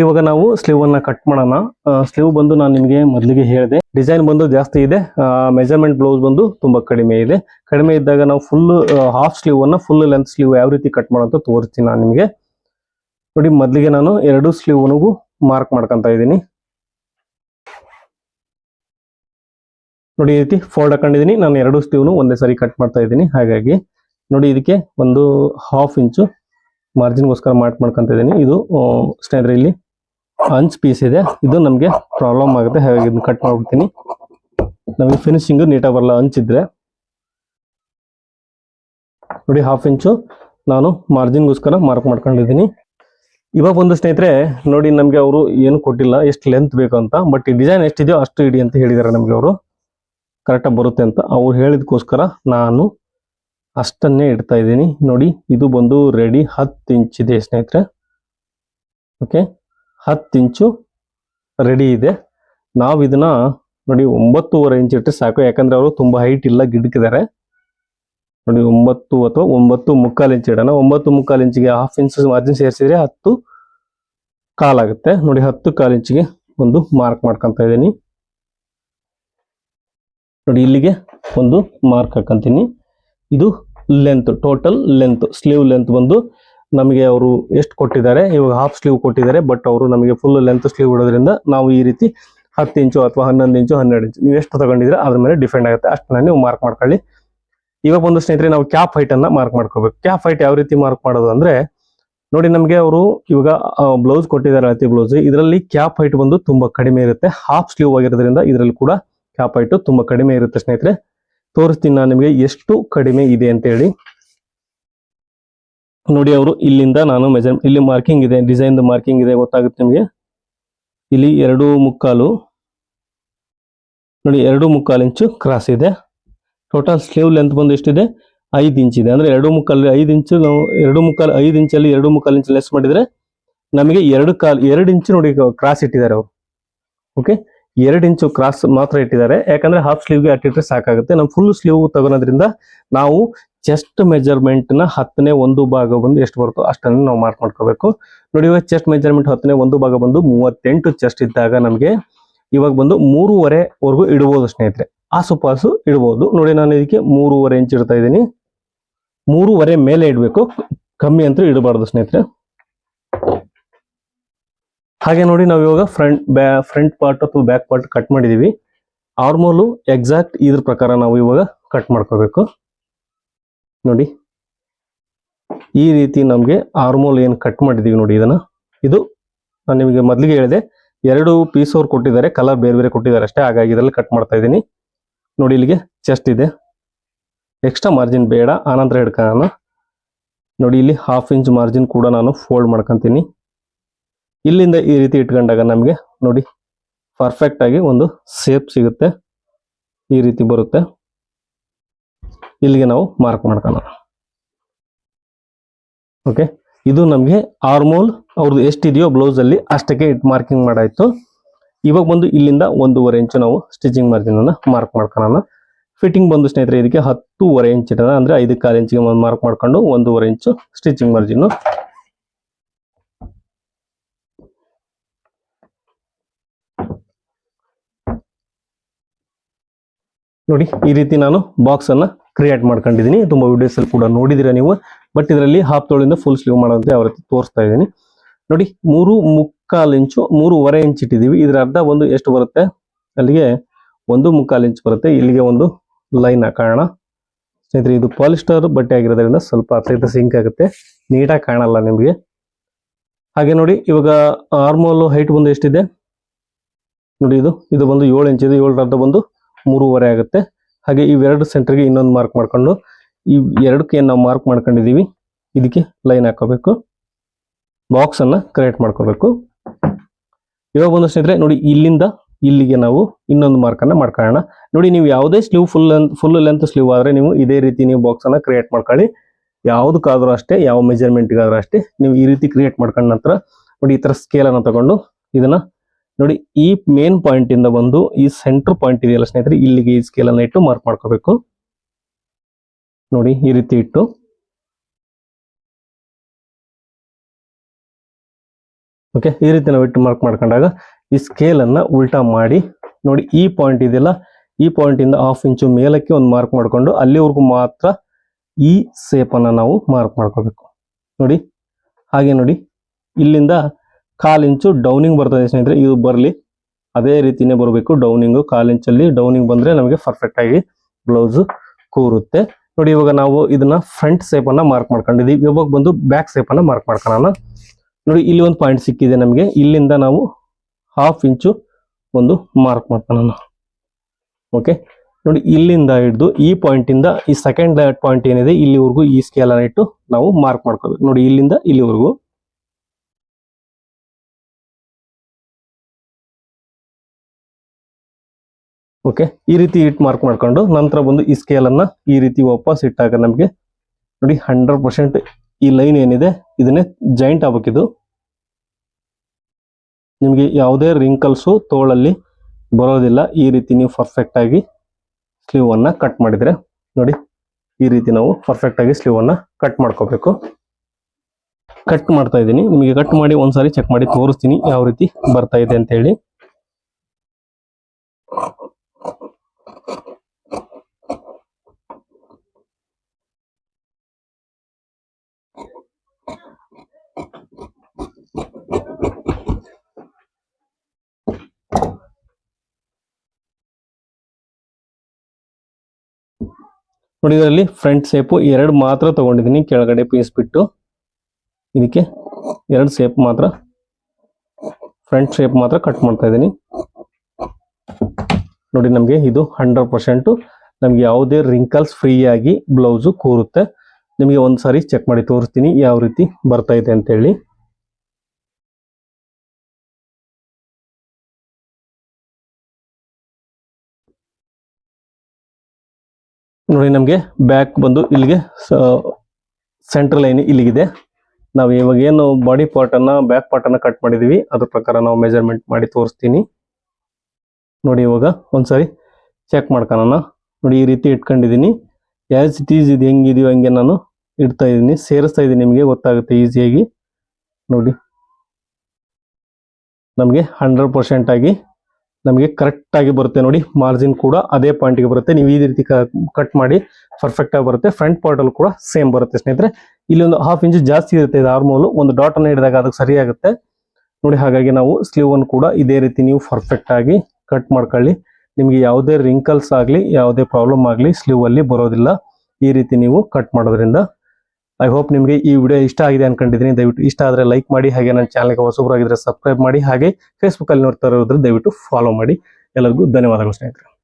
ಇವಾಗ ನಾವು ಸ್ಲೀವ್ ಅನ್ನ ಕಟ್ ಮಾಡೋಣ. ಸ್ಲೀವ್ ಬಂದು ನಾನು ನಿಮಗೆ ಮೊದಲಿಗೆ ಹೇಳಿದೆ. ಡಿಸೈನ್ ಬಂದು ಜಾಸ್ತಿ ಇದೆ. ಮೆಜರ್ಮೆಂಟ್ ಬ್ಲೌಸ್ ಬಂದು ತುಂಬಾ ಕಡಿಮೆ ಇದೆ. ಕಡಿಮೆ ಇದ್ದಾಗ ನಾವು ಫುಲ್ ಹಾಫ್ ಸ್ಲೀವ್ ಅನ್ನ ಫುಲ್ ಲೆಂತ್ ಸ್ಲೀವ್ ಯಾವ ರೀತಿ ಕಟ್ ಮಾಡೋಂತ ತೋರಿಸ್ತೀನಿ ನಾನು ನಿಮಗೆ. ನೋಡಿ, ಮೊದಲಿಗೆ ನಾನು ಎರಡು ಸ್ಲೀವ್ನಿಗೂ ಮಾರ್ಕ್ ಮಾಡ್ಕೊಂತ ಇದ್ದೀನಿ. ನೋಡಿ, ಈ ರೀತಿ ಫೋಲ್ಡ್ ಹಾಕೊಂಡಿದ್ದೀನಿ. ನಾನು ಎರಡು ಸ್ಲೀವ್ನು ಒಂದೇ ಸಾರಿ ಕಟ್ ಮಾಡ್ತಾ ಇದ್ದೀನಿ. ಹಾಗಾಗಿ ನೋಡಿ, ಇದಕ್ಕೆ ಒಂದು ಹಾಫ್ ಇಂಚು ಮಾರ್ಜಿನ್ಗೋಸ್ಕರ ಮಾರ್ಕ್ ಮಾಡ್ಕೊಂತ ಇದ್ದೀನಿ. ಇದು ಸ್ನೇಹಿತರೆ, ಇಲ್ಲಿ ಅಂಚ್ ಪೀಸ್ ಇದೆ. ಇದು ನಮಗೆ ಪ್ರಾಬ್ಲಮ್ ಆಗುತ್ತೆ. ಹಾಗಾಗಿ ಇದನ್ನ ಕಟ್ ಮಾಡ್ಬಿಡ್ತೀನಿ. ನಮಗೆ ಫಿನಿಶಿಂಗ್ ನೀಟಾಗಿ ಬರಲ್ಲ ಅಂಚಿದ್ರೆ ನೋಡಿ ಹಾಫ್ ಇಂಚು ನಾನು ಮಾರ್ಜಿನ್ಗೋಸ್ಕರ ಮಾರ್ಕ್ ಮಾಡ್ಕೊಂಡಿದ್ದೀನಿ. ಇವಾಗ ಒಂದು ಸ್ನೇಹಿತರೆ, ನೋಡಿ ನಮಗೆ ಅವರು ಏನು ಕೊಟ್ಟಿಲ್ಲ. ಎಷ್ಟು ಲೆಂತ್ ಬೇಕು ಅಂತ. ಬಟ್ ಈ ಡಿಸೈನ್ ಎಷ್ಟಿದೆಯೋ ಅಷ್ಟು ಇಡಿ ಅಂತ ಹೇಳಿದ್ದಾರೆ ನಮಗೆ ಅವರು. ಕರೆಕ್ಟಾಗಿ ಬರುತ್ತೆ ಅಂತ. ಅವ್ರು ಹೇಳಿದಕ್ಕೋಸ್ಕರ ನಾನು ಅಷ್ಟನ್ನೇ ಇಡ್ತಾ ಇದ್ದೀನಿ. ನೋಡಿ, ಇದು ಬಂದು ರೆಡಿ ಹತ್ತು ಇಂಚ್ ಇದೆ ಸ್ನೇಹಿತರೆ. ಓಕೆ ಹತ್ತು ಇಂಚು ರೆಡಿ ಇದೆ. ನಾವು ಇದನ್ನ ನೋಡಿ ಒಂಬತ್ತೂವರೆ ಇಂಚು ಇಟ್ಟರೆ ಸಾಕು. ಯಾಕಂದ್ರೆ ಅವರು ತುಂಬಾ ಹೈಟ್ ಇಲ್ಲ ಗಿಡಕಿದ್ದಾರೆ ನೋಡಿ ಒಂಬತ್ತು ಅಥವಾ ಒಂಬತ್ತು ಮುಕ್ಕಾಲು ಇಂಚು ಇಡೋಣ. ಒಂಬತ್ತು ಮುಕ್ಕಾಲು ಇಂಚಿಗೆ ಹಾಫ್ ಇಂಚ್ ಮಾರ್ಜಿನ್ ಸೇರಿಸಿದ್ರೆ ಹತ್ತು ಕಾಲಾಗುತ್ತೆ. ನೋಡಿ ಹತ್ತು ಕಾಲು ಇಂಚಿಗೆ ಒಂದು ಮಾರ್ಕ್ ಮಾಡ್ಕೊಂತ ಇದ್ದೀನಿ. ನೋಡಿ ಇಲ್ಲಿಗೆ ಒಂದು ಮಾರ್ಕ್ ಹಾಕಂತೀನಿ. ಇದು length total length sleeve length ಬಂದು ನಮಗೆ ಅವರು ಎಷ್ಟು ಕೊಟ್ಟಿದ್ದಾರೆ, ಇವಾಗ ಹಾಫ್ ಸ್ಲೀವ್ ಕೊಟ್ಟಿದ್ದಾರೆ ಬಟ್ ಅವರು ನಮಗೆ ಫುಲ್ ಲೆಂತ್ ಸ್ಲೀವ್ ಇಡೋದ್ರಿಂದ ನಾವು ಈ ರೀತಿ ಹತ್ತು ಇಂಚು ಅಥವಾ ಹನ್ನೊಂದು ಇಂಚು, ಹನ್ನೆರಡು ಇಂಚು, ನೀವು ಎಷ್ಟು ತಗೊಂಡಿದ್ರೆ ಅದ್ರ ಮೇಲೆ ಡಿಫೆಂಡ್ ಆಗುತ್ತೆ. ಅಷ್ಟನ್ನ ನೀವು ಮಾರ್ಕ್ ಮಾಡ್ಕೊಳ್ಳಿ. ಇವಾಗ ಒಂದು ಸ್ನೇಹಿತರೆ, ನಾವು ಕ್ಯಾಪ್ ಹೈಟ್ ಅನ್ನ ಮಾರ್ಕ್ ಮಾಡ್ಕೋಬೇಕು. ಕ್ಯಾಪ್ ಹೈಟ್ ಯಾವ ರೀತಿ ಮಾರ್ಕ್ ಮಾಡೋದು ಅಂದ್ರೆ, ನೋಡಿ ನಮಗೆ ಅವರು ಇವಾಗ ಬ್ಲೌಸ್ ಕೊಟ್ಟಿದ್ದಾರೆ ಅಳತಿ ಬ್ಲೌಸ್ ಇದರಲ್ಲಿ ಕ್ಯಾಪ್ ಹೈಟ್ ಬಂದು ತುಂಬಾ ಕಡಿಮೆ ಇರುತ್ತೆ. ಹಾಫ್ ಸ್ಲೀವ್ ಆಗಿರೋದ್ರಿಂದ ಇದರಲ್ಲಿ ಕೂಡ ಕ್ಯಾಪ್ ಹೈಟ್ ತುಂಬಾ ಕಡಿಮೆ ಇರುತ್ತೆ ಸ್ನೇಹಿತರೆ. ತೋರಿಸ್ತೀನಿ ನಾನು ನಿಮಗೆ ಎಷ್ಟು ಕಡಿಮೆ ಇದೆ ಅಂತ ಹೇಳಿ. ನೋಡಿ ಅವರು, ಇಲ್ಲಿಂದ ನಾನು ಮೆಜರ್ ಇಲ್ಲಿ ಮಾರ್ಕಿಂಗ್ ಇದೆ ಡಿಸೈನ್ ಮಾರ್ಕಿಂಗ್ ಇದೆ, ಗೊತ್ತಾಗುತ್ತೆ ನಿಮಗೆ? ಇಲ್ಲಿ ಎರಡು ಮುಕ್ಕಾಲು, ನೋಡಿ ಎರಡು ಮುಕ್ಕಾಲು ಇಂಚು ಕ್ರಾಸ್ ಇದೆ. ಟೋಟಲ್ ಸ್ಲೀವ್ ಲೆಂತ್ ಬಂದು ಎಷ್ಟಿದೆ? ಐದು ಇಂಚ್ ಇದೆ. ಅಂದ್ರೆ ಎರಡು ಮುಕ್ಕಾಲು, ಐದು ಇಂಚು ನಾವು, ಎರಡು ಮುಕ್ಕಾಲು, ಐದು ಇಂಚಲ್ಲಿ ಎರಡು ಮುಕ್ಕಾಲು ಇಂಚ್ ಲೆಸ್ ಮಾಡಿದ್ರೆ ನಮಗೆ ಎರಡು ಕಾಲ್, ಎರಡು ಇಂಚು ನೋಡಿ ಕ್ರಾಸ್ ಇಟ್ಟಿದ್ದಾರೆ ಅವರು. ಓಕೆ ಎರಡು ಇಂಚು ಕ್ರಾಸ್ ಮಾತ್ರ ಇಟ್ಟಿದ್ದಾರೆ. ಯಾಕಂದ್ರೆ ಹಾಫ್ ಸ್ಲೀವ್ಗೆ ಅಟ್ಟಿಟ್ರೆ ಸಾಕಾಗುತ್ತೆ. ನಾವು ಫುಲ್ ಸ್ಲೀವ್ ತಗೊಳೋದ್ರಿಂದ ನಾವು ಚೆಸ್ಟ್ ಮೆಜರ್ಮೆಂಟ್ನ ಹತ್ತನೇ ಒಂದು ಭಾಗ ಬಂದು ಎಷ್ಟು ಬರುತ್ತೋ ಅಷ್ಟನ್ನು ನಾವು ಮಾರ್ಕ್ ಮಾಡ್ಕೋಬೇಕು. ನೋಡಿ ಇವಾಗ ಚೆಸ್ಟ್ ಮೆಜರ್ಮೆಂಟ್ ಹತ್ತನೇ ಒಂದು ಭಾಗ ಬಂದು ಮೂವತ್ತೆಂಟು ಚೆಸ್ಟ್ ಇದ್ದಾಗ ನಮಗೆ ಇವಾಗ ಬಂದು ಮೂರುವರೆ ವರೆಗೂ ಇಡಬಹುದು ಸ್ನೇಹಿತರೆ ಆಸುಪಾಸು ಇಡಬಹುದು ನೋಡಿ ನಾನು ಇದಕ್ಕೆ ಮೂರುವರೆ ಇಂಚ್ ಇಡ್ತಾ ಇದ್ದೀನಿ. ಮೂರುವರೆ ಮೇಲೆ ಇಡಬೇಕು. ಕಮ್ಮಿ ಅಂತೂ ಇಡಬಾರ್ದು ಸ್ನೇಹಿತರೆ. ಹಾಗೆ ನೋಡಿ ನಾವು ಇವಾಗ ಫ್ರಂಟ್ ಬ್ಯಾ ಫ್ರಂಟ್ ಪಾರ್ಟ್ ಅಥವಾ ಬ್ಯಾಕ್ ಪಾರ್ಟ್ ಕಟ್ ಮಾಡಿದೀವಿ. ಆರ್ಮೋಲು ಎಕ್ಸಾಕ್ಟ್ ಇದ್ರ ಪ್ರಕಾರ ನಾವು ಇವಾಗ ಕಟ್ ಮಾಡ್ಕೋಬೇಕು. ನೋಡಿ. ಈ ರೀತಿ ನಮಗೆ ಆರ್ಮೋಲ್ ಏನು ಕಟ್ ಮಾಡಿದೀವಿ ನೋಡಿ ಇದನ್ನ. ಇದು ನಾನು ನಿಮಗೆ ಮೊದಲಿಗೆ ಹೇಳಿದೆ, ಎರಡು ಪೀಸ್ ಅವ್ರು ಕೊಟ್ಟಿದ್ದಾರೆ ಕಲರ್ ಬೇರೆ ಬೇರೆ ಕೊಟ್ಟಿದ್ದಾರೆ ಅಷ್ಟೇ, ಹಾಗಾಗಿ ಇದರಲ್ಲಿ ಕಟ್ ಮಾಡ್ತಾ ಇದ್ದೀನಿ. ನೋಡಿ ಇಲ್ಲಿಗೆ ಚೆಸ್ಟ್ ಇದೆ. ಎಕ್ಸ್ಟ್ರಾ ಮಾರ್ಜಿನ್ ಬೇಡ, ಆನಂತರ ಹಿಡ್ಕೊಳ್ಳೋಣ ನೋಡಿ ಇಲ್ಲಿ ಹಾಫ್ ಇಂಚ್ ಮಾರ್ಜಿನ್ ಕೂಡ ನಾನು ಫೋಲ್ಡ್ ಮಾಡ್ಕೊತೀನಿ. ಇಲ್ಲಿಂದ ಈ ರೀತಿ ಇಟ್ಕೊಂಡಾಗ ನಮಗೆ ನೋಡಿ ಪರ್ಫೆಕ್ಟ್ ಆಗಿ ಒಂದು ಸೇಪ್ ಸಿಗುತ್ತೆ. ಈ ರೀತಿ ಬರುತ್ತೆ. ಇಲ್ಲಿಗೆ ನಾವು ಮಾರ್ಕ್ ಮಾಡ್ಕೊಳ್ಳೋಣ. ಓಕೆ ಇದು ನಮಗೆ ಆರ್ಮೋಲ್ ಅವ್ರದ್ದು ಎಷ್ಟಿದೆಯೋ ಬ್ಲೌಸ್ ಅಲ್ಲಿ ಅಷ್ಟಕ್ಕೆ ಇಟ್ ಮಾರ್ಕಿಂಗ್ ಮಾಡಾಯಿತು. ಇವಾಗ ಬಂದು ಇಲ್ಲಿಂದ ಒಂದೂವರೆ ಇಂಚು ನಾವು ಸ್ಟಿಚಿಂಗ್ ಮಾರ್ಜಿನ್ ಅನ್ನ ಮಾರ್ಕ್ ಮಾಡ್ಕೊಳ್ಳೋಣ. ಫಿಟ್ಟಿಂಗ್ ಬಂದು ಸ್ನೇಹಿತರೆ, ಇದಕ್ಕೆ ಹತ್ತೂವರೆ ಇಂಚ್ ಇಡೋಣ ಅಂದ್ರೆ ಐದು ಕಾಲು ಇಂಚಿಗೆ ಮಾರ್ಕ್ ಮಾಡ್ಕೊಂಡು ಒಂದೂವರೆ ಇಂಚು ಸ್ಟಿಚಿಂಗ್ ಮಾರ್ಜಿನ್ ನೋಡಿ, ಈ ರೀತಿ ನಾನು ಬಾಕ್ಸ್ ಅನ್ನ ಕ್ರಿಯೇಟ್ ಮಾಡ್ಕೊಂಡಿದ್ದೀನಿ. ತುಂಬಾ ವಿಡಿಯೋಸ್ ಅಲ್ಲಿ ಕೂಡ ನೋಡಿದಿರ ನೀವು. ಬಟ್ ಇದರಲ್ಲಿ ಹಾಫ್ ತೋಳಿಂದ ಫುಲ್ ಸ್ಲೀವ್ ಮಾಡೋದಂತೆ ಯಾವ ರೀತಿ ತೋರಿಸ್ತಾ ಇದ್ದೀನಿ. ನೋಡಿ, ಮೂರು ಮುಕ್ಕಾಲು ಇಂಚು, ಮೂರುವರೆ ಇಂಚ್ ಇಟ್ಟಿದ್ದೀವಿ. ಇದ್ರ ಅರ್ಧ ಒಂದು ಎಷ್ಟು ಬರುತ್ತೆ? ಅಲ್ಲಿಗೆ ಒಂದು ಮುಕ್ಕಾಲು ಇಂಚ್ ಬರುತ್ತೆ. ಇಲ್ಲಿಗೆ ಒಂದು ಲೈನ್ ಹಾಕೋಣ. ಸ್ನೇಹಿತರೆ, ಇದು ಪಾಲಿಸ್ಟರ್ ಬಟ್ಟೆ ಆಗಿರೋದ್ರಿಂದ ಸ್ವಲ್ಪ ಅತ್ಯಂತ ಸಿಂಕ್ ಆಗುತ್ತೆ. ನೀಟಾಗಿ ಕಾಣಲ್ಲ ನಿಮಗೆ. ಹಾಗೆ ನೋಡಿ, ಇವಾಗ ಆರ್ಮೋಲ್ ಹೈಟ್ ಬಂದು ಎಷ್ಟಿದೆ? ನೋಡಿ ಇದು ಇದು ಬಂದು ಏಳು ಇಂಚ್ ಇದೆ. ಏಳರ ಅರ್ಧ ಬಂದು ಮೂರುವರೆ ಆಗುತ್ತೆ. ಹಾಗೆ ಇವೆರಡು ಸೆಂಟರ್ಗೆ ಇನ್ನೊಂದು ಮಾರ್ಕ್ ಮಾಡ್ಕೊಂಡು, ಈ ಎರಡಕ್ಕೆ ನಾವು ಮಾರ್ಕ್ ಮಾಡ್ಕೊಂಡಿದೀವಿ ಇದಕ್ಕೆ ಲೈನ್ ಹಾಕೋಬೇಕು. ಬಾಕ್ಸ್ ಅನ್ನ ಕ್ರಿಯೇಟ್ ಮಾಡ್ಕೋಬೇಕು. ಇವಾಗ ಒಂದು ಸ್ನೇಹಿತರೆ, ನೋಡಿ ಇಲ್ಲಿಂದ ಇಲ್ಲಿಗೆ ನಾವು ಇನ್ನೊಂದು ಮಾರ್ಕನ್ನು ಮಾಡ್ಕೊಳ್ಳೋಣ. ನೋಡಿ ನೀವು ಯಾವುದೇ sleeve full full length sleeve ಆದ್ರೆ ನೀವು ಇದೇ ರೀತಿ ನೀವು ಬಾಕ್ಸ್ ಅನ್ನ ಕ್ರಿಯೇಟ್ ಮಾಡ್ಕೊಳ್ಳಿ. ಯಾವುದಕ್ಕಾದ್ರೂ ಅಷ್ಟೇ, ಯಾವ ಮೆಜರ್ಮೆಂಟ್ಗಾದ್ರೂ ಅಷ್ಟೇ, ನೀವು ಈ ರೀತಿ ಕ್ರಿಯೇಟ್ ಮಾಡ್ಕೊಂಡ ನಂತರ ನೋಡಿ ಈ ತರ ಸ್ಕೇಲ್ ಅನ್ನ ತಗೊಂಡು ಇದನ್ನ ನೋಡಿ, ಈ ಮೇನ್ ಪಾಯಿಂಟ್ ಇಂದ ಬಂದು ಈ ಸೆಂಟರ್ ಪಾಯಿಂಟ್ ಇದೆಯಲ್ಲ ಸ್ನೇಹಿತರೆ, ಇಲ್ಲಿಗೆ ಈ ಸ್ಕೇಲ್ ಅನ್ನ ಇಟ್ಟು ಮಾರ್ಕ್ ಮಾಡ್ಕೋಬೇಕು. ನೋಡಿ, ಈ ರೀತಿ ಇಟ್ಟು. ಓಕೆ ಈ ರೀತಿ ನಾವು ಇಟ್ಟು ಮಾರ್ಕ್ ಮಾಡ್ಕೊಂಡಾಗ ಈ ಸ್ಕೇಲ್ ಅನ್ನ ಉಲ್ಟಾ ಮಾಡಿ, ನೋಡಿ, ಈ ಪಾಯಿಂಟ್ ಇದೆಯಲ್ಲ, ಈ ಪಾಯಿಂಟ್ ಇಂದ ಹಾಫ್ ಇಂಚು ಮೇಲಕ್ಕೆ ಒಂದು ಮಾರ್ಕ್ ಮಾಡ್ಕೊಂಡು ಅಲ್ಲಿವರೆಗೂ ಮಾತ್ರ ಈ ಸೇಪ್ ಅನ್ನ ನಾವು ಮಾರ್ಕ್ ಮಾಡ್ಕೋಬೇಕು. ನೋಡಿ, ಹಾಗೆ ನೋಡಿ, ಇಲ್ಲಿಂದ ಕಾಲ್ ಇಂಚು ಡೌನಿಂಗ್ ಬರ್ತದೆ ಸ್ನೇಹಿತರೆ, ಇದು ಬರಲಿ. ಅದೇ ರೀತಿನೇ ಬರಬೇಕು, ಡೌನಿಂಗು. ಕಾಲು ಇಂಚಲ್ಲಿ ಡೌನಿಂಗ್ ಬಂದ್ರೆ ನಮಗೆ ಪರ್ಫೆಕ್ಟ್ ಆಗಿ ಬ್ಲೌಸ್ ಕೂರುತ್ತೆ. ನೋಡಿ, ಇವಾಗ ನಾವು ಇದನ್ನ ಫ್ರಂಟ್ ಸೇಪ್ ಅನ್ನ ಮಾರ್ಕ್ ಮಾಡ್ಕೊಂಡಿದೀವಿ. ಇವಾಗ ಬಂದು ಬ್ಯಾಕ್ ಸೇಪ್ ಅನ್ನ ಮಾರ್ಕ್ ಮಾಡ್ಕೊಳ್ಳೋಣ. ನೋಡಿ, ಇಲ್ಲಿ ಒಂದು ಪಾಯಿಂಟ್ ಸಿಕ್ಕಿದೆ ನಮಗೆ. ಇಲ್ಲಿಂದ ನಾವು ಹಾಫ್ ಇಂಚು ಒಂದು ಮಾರ್ಕ್ ಮಾಡ್ಕೊಳ್ಳೋಣ. ಓಕೆ ನೋಡಿ, ಇಲ್ಲಿಂದ ಹಿಡಿದು ಈ ಪಾಯಿಂಟ್ ಇಂದ ಈ ಸೆಕೆಂಡ್ ಪಾಯಿಂಟ್ ಏನಿದೆ, ಇಲ್ಲಿವರೆಗೂ ಈ ಸ್ಕೇಲ್ ಅನ್ನ ಇಟ್ಟು ನಾವು ಮಾರ್ಕ್ ಮಾಡ್ಕೋಬೇಕು. ನೋಡಿ, ಇಲ್ಲಿಂದ ಇಲ್ಲಿವರೆಗೂ. ಓಕೆ ಈ ರೀತಿ ಹಿಟ್ ಮಾರ್ಕ್ ಮಾಡ್ಕೊಂಡು ನಂತರ ಬಂದು ಈ ಸ್ಕೇಲ್ ಅನ್ನ ಈ ರೀತಿ ವಾಪಸ್ ಇಟ್ಟಾಗ ನಮಗೆ ನೋಡಿ ಹಂಡ್ರೆಡ್ ಪರ್ಸೆಂಟ್ ಈ ಲೈನ್ ಏನಿದೆ, ಇದನ್ನೇ ಜಾಯಿಂಟ್ ಆಗ್ಬೇಕಿದು. ನಿಮಗೆ ಯಾವುದೇ ರಿಂಕಲ್ಸು ತೋಳಲ್ಲಿ ಬರೋದಿಲ್ಲ, ಈ ರೀತಿ ನೀವು ಪರ್ಫೆಕ್ಟ್ ಆಗಿ ಸ್ಲೀವ್ ಅನ್ನ ಕಟ್ ಮಾಡಿದ್ರೆ. ನೋಡಿ, ಈ ರೀತಿ ನಾವು ಪರ್ಫೆಕ್ಟ್ ಆಗಿ ಸ್ಲೀವ್ ಅನ್ನ ಕಟ್ ಮಾಡ್ಕೋಬೇಕು. ಕಟ್ ಮಾಡ್ತಾ ಇದ್ದೀನಿ, ನಿಮಗೆ ಕಟ್ ಮಾಡಿ ಒಂದ್ಸಾರಿ ಚೆಕ್ ಮಾಡಿ ತೋರಿಸ್ತೀನಿ ಯಾವ ರೀತಿ ಬರ್ತಾ ಇದೆ ಅಂತ ಹೇಳಿ. ನೋಡಿ, ಇದರಲ್ಲಿ ಫ್ರಂಟ್ ಸೇಪು ಎರಡು ಮಾತ್ರ ತಗೊಂಡಿದ್ದೀನಿ. ಕೆಳಗಡೆ ಪೀಸ್ ಬಿಟ್ಟು ಇದಕ್ಕೆ ಎರಡು ಸೇಪ್ ಮಾತ್ರ, ಫ್ರಂಟ್ ಶೇಪ್ ಮಾತ್ರ ಕಟ್ ಮಾಡ್ತಾ ಇದ್ದೀನಿ. ನೋಡಿ, ನಮಗೆ ಇದು ಹಂಡ್ರೆಡ್ ಪರ್ಸೆಂಟು. ನಮಗೆ ಯಾವುದೇ ರಿಂಕಲ್ಸ್ ಫ್ರೀಯಾಗಿ ಬ್ಲೌಸು ಕೂರುತ್ತೆ. ನಿಮಗೆ ಒಂದು ಸಾರಿ ಚೆಕ್ ಮಾಡಿ ತೋರಿಸ್ತೀನಿ, ಯಾವ ರೀತಿ ಬರ್ತಾ ಇದೆ ಅಂತ ನೋಡಿ ನಮಗೆ ಬ್ಯಾಕ್ ಬಂದು ಇಲ್ಲಿಗೆ ಸೆಂಟ್ರಲ್ ಲೈನ್ ಇಲ್ಲಿಗಿದೆ. ನಾವು ಇವಾಗ ಏನು ಬಾಡಿ ಪಾರ್ಟನ್ನು ಬ್ಯಾಕ್ ಪಾರ್ಟನ್ನು ಕಟ್ ಮಾಡಿದೀವಿ. ಅದ್ರ ಪ್ರಕಾರ ನಾವು ಮೆಜರ್ಮೆಂಟ್ ಮಾಡಿ ತೋರಿಸ್ತೀನಿ. ನೋಡಿ ಇವಾಗ ಒಂದ್ಸರಿ ಚೆಕ್ ಮಾಡ್ಕೊಳ್ಳೋಣ ನೋಡಿ ಈ ರೀತಿ ಇಟ್ಕೊಂಡಿದ್ದೀನಿ ಯಾಸ್ ಇಟ್ ಈಸ್ ಇದು ಹೆಂಗಿದೆಯೋ ಹಂಗೆ ನಾನು ಇಡ್ತಾ ಇದ್ದೀನಿ ಸೇರಿಸ್ತಾ ಇದ್ದೀನಿ ನಿಮಗೆ, ಗೊತ್ತಾಗುತ್ತೆ ಈಸಿಯಾಗಿ ನೋಡಿ. ನಮಗೆ ಹಂಡ್ರೆಡ್ ಪರ್ಸೆಂಟ್ ಆಗಿ ನಮಗೆ ಕರೆಕ್ಟ್ ಆಗಿ ಬರುತ್ತೆ ನೋಡಿ ಮಾರ್ಜಿನ್ ಕೂಡ ಅದೇ ಪಾಯಿಂಟ್ಗೆ ಬರುತ್ತೆ. ನೀವು ಈ ರೀತಿ ಕಟ್ ಮಾಡಿ ಪರ್ಫೆಕ್ಟ್ ಆಗಿ ಬರುತ್ತೆ. ಫ್ರಂಟ್ ಪಾರ್ಟಲ್ ಕೂಡ ಸೇಮ್ ಬರುತ್ತೆ ಸ್ನೇಹಿತರೆ. ಇಲ್ಲಿ ಒಂದು ಹಾಫ್ ಇಂಚ್ ಜಾಸ್ತಿ ಇರುತ್ತೆ ಇದು ಆರ್ಮೋಲ್ ಒಂದು ಡಾಟ್ ಅನ್ನು ಹಿಡಿದಾಗ ಅದಕ್ಕೆ ಸರಿ ಆಗುತ್ತೆ. ನೋಡಿ, ಹಾಗಾಗಿ ನಾವು ಸ್ಲೀವ್ ಅನ್ನು ಕೂಡ ಇದೇ ರೀತಿ ನೀವು ಪರ್ಫೆಕ್ಟ್ ಆಗಿ ಕಟ್ ಮಾಡ್ಕೊಳ್ಳಿ. ನಿಮಗೆ ಯಾವುದೇ ರಿಂಕಲ್ಸ್ ಆಗಲಿ, ಯಾವುದೇ ಪ್ರಾಬ್ಲಮ್ ಆಗಲಿ ಸ್ಲೀವ್ ಅಲ್ಲಿ ಬರೋದಿಲ್ಲ. ಈ ರೀತಿ ನೀವು ಕಟ್ ಮಾಡೋದ್ರಿಂದ ಐ ಹೋಪ್ ನಿಮಗೆ ಈ ವಿಡಿಯೋ ಇಷ್ಟ ಆಗಿದೆ ಅನ್ಕೊಂಡಿದ್ದೀನಿ. ದಯವಿಟ್ಟು ಇಷ್ಟ ಆದರೆ ಲೈಕ್ ಮಾಡಿ ಹಾಗೆ ನನ್ನ ಚಾನಲ್ಗೆ ಹೊಸಬರಾಗಿದ್ದರೆ ಸಬ್ಸ್ಕ್ರೈಬ್ ಮಾಡಿ ಹಾಗೆ ಫೇಸ್ಬುಕ್ ಅಲ್ಲಿ ನೋಡ್ತಾ ಇರೋದ್ರೆ ದಯವಿಟ್ಟು ಫಾಲೋ ಮಾಡಿ. ಎಲ್ಲರಿಗೂ ಧನ್ಯವಾದಗಳು ಸ್ನೇಹಿತರೆ.